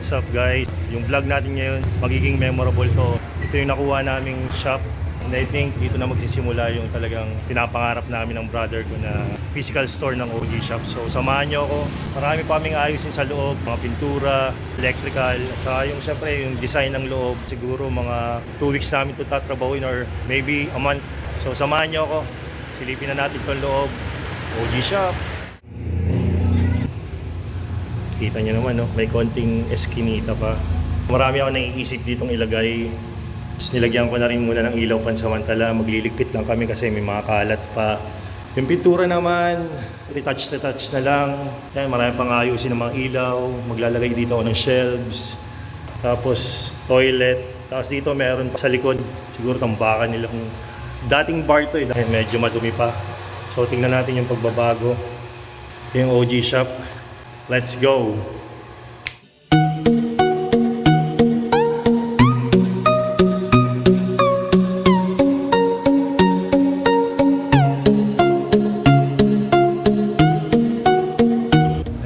what's up guys? Yung vlog natin ngayon, magiging memorable to. Ito yung nakuha naming shop and I think dito na magsisimula yung talagang pinapangarap namin ng brother ko na physical store ng OG shop. So samahan nyo ako. Marami pa kaming ayusin sa loob, mga pintura, electrical, at saka yung syempre yung design ng loob. Siguro mga 2 weeks namin ito tatrabahuin or maybe a month. So samahan nyo ako. Silipin na natin itong loob. OG shop. Kita nyo naman, no? may konting eskinita pa. Marami ako naiisip ditong ilagay. Tapos nilagyan ko na rin muna ng ilaw pansamantala. Magliligpit lang kami kasi may mga kalat pa. Yung pintura naman, retouch retouch na lang. Yan, marami pang ayusin ng mga ilaw. Maglalagay dito ako ng shelves. Tapos toilet. Tapos dito meron pa sa likod. Siguro tambakan nila kung dating bar to eh. Dahil medyo madumi pa. So tingnan natin yung pagbabago. Yung OG shop. Let's go!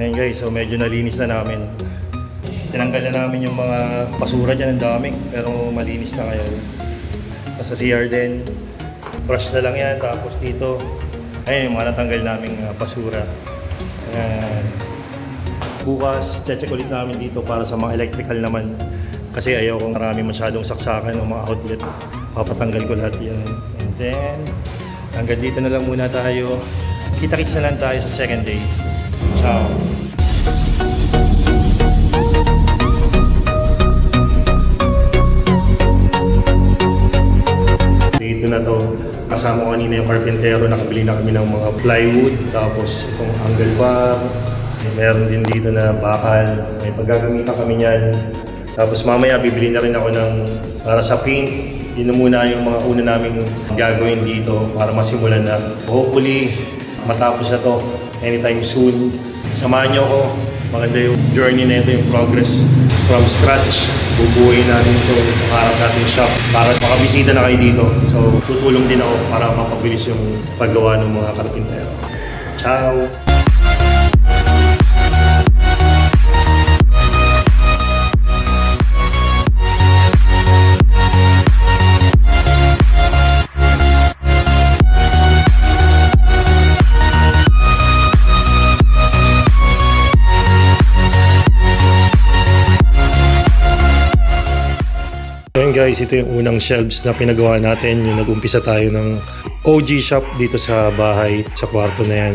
Ayan guys, so medyo nalinis na namin. Tinanggal na namin yung mga basura dyan, ang dami. Pero malinis na ngayon. Tapos sa CR din, brush na lang yan. Tapos dito, ayun yung mga natanggal naming uh, basura. Ayan. Bukas, check ulit namin dito para sa mga electrical naman. Kasi ayaw kong marami masyadong saksakan ng mga outlet. Papatanggal ko lahat yan. And then, hanggang dito na lang muna tayo. Kita-kits na lang tayo sa second day. Ciao! Dito na to. Kasama ko kanina yung carpentero, nakabili na kami ng mga plywood, tapos itong angle bar, meron din dito na bakal, may paggagamitan kami niyan. Tapos mamaya bibili na rin ako ng para sa paint. Yun na muna yung mga una naming gagawin dito para masimulan na. Hopefully, matapos na to anytime soon. Samahan niyo ako. Maganda yung journey na ito, yung progress from scratch. Bubuhay natin ito, pangarap natin shop para makabisita na kayo dito. So, tutulong din ako para mapabilis yung paggawa ng mga karpintero. Ciao! Guys, ito yung unang shelves na pinagawa natin. Yung nag-umpisa tayo ng OG shop dito sa bahay, sa kwarto na yan.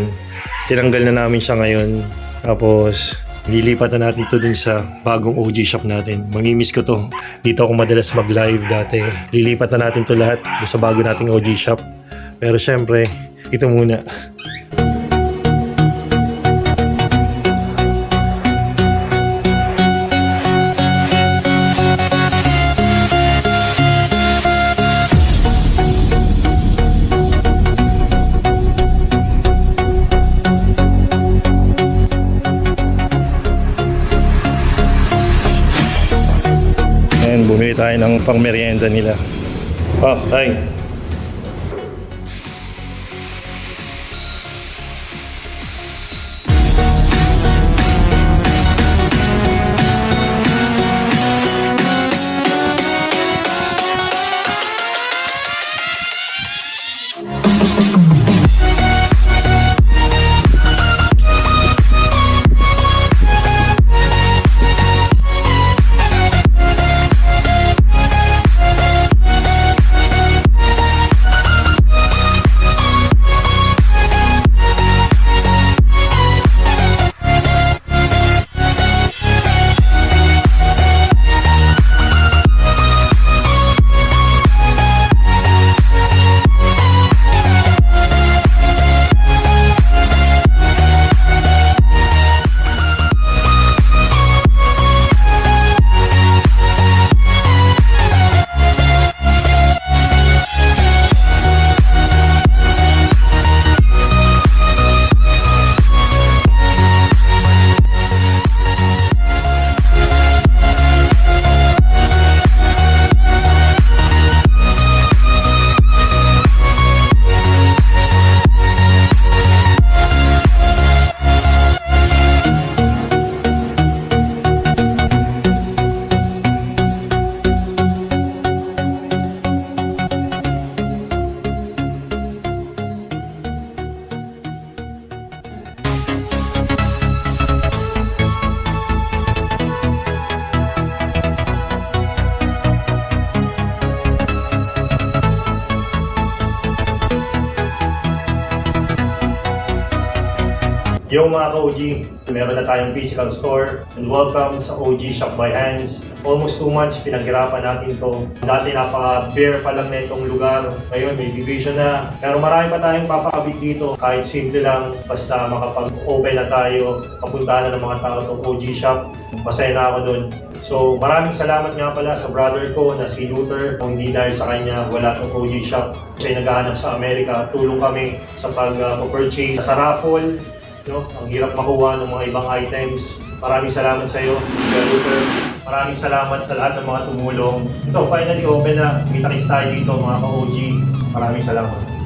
Tinanggal na namin siya ngayon. Tapos, nilipat na natin ito dun sa bagong OG shop natin. Mamimiss ko to. Dito ako madalas mag-live dati. Lilipat na natin to lahat sa bago nating OG shop. Pero syempre, ito muna. Bumili tayo ng pangmerienda nila. Oh, ay. Yung mga ka-OG, meron na tayong physical store. And welcome sa OG Shop by Hands. Almost two months, pinaghirapan natin to. Dati napaka-bare pa lang na itong lugar. Ngayon, may division na. Pero marami pa tayong papakabit dito. Kahit simple lang, basta makapag-open na tayo, papuntahan na ng mga tao itong OG Shop. Masaya na ako doon. So maraming salamat nga pala sa brother ko na si Luther. Kung hindi dahil sa kanya, wala itong OG Shop. Siya naghahanap sa Amerika. Tulong kami sa pag-purchase sa raffle. No? Ang hirap makuha ng mga ibang items. Maraming salamat sa iyo, Kuya. Maraming salamat sa lahat ng mga tumulong. Ito, finally open na. Kita-kits tayo dito mga ka-OG. Maraming salamat.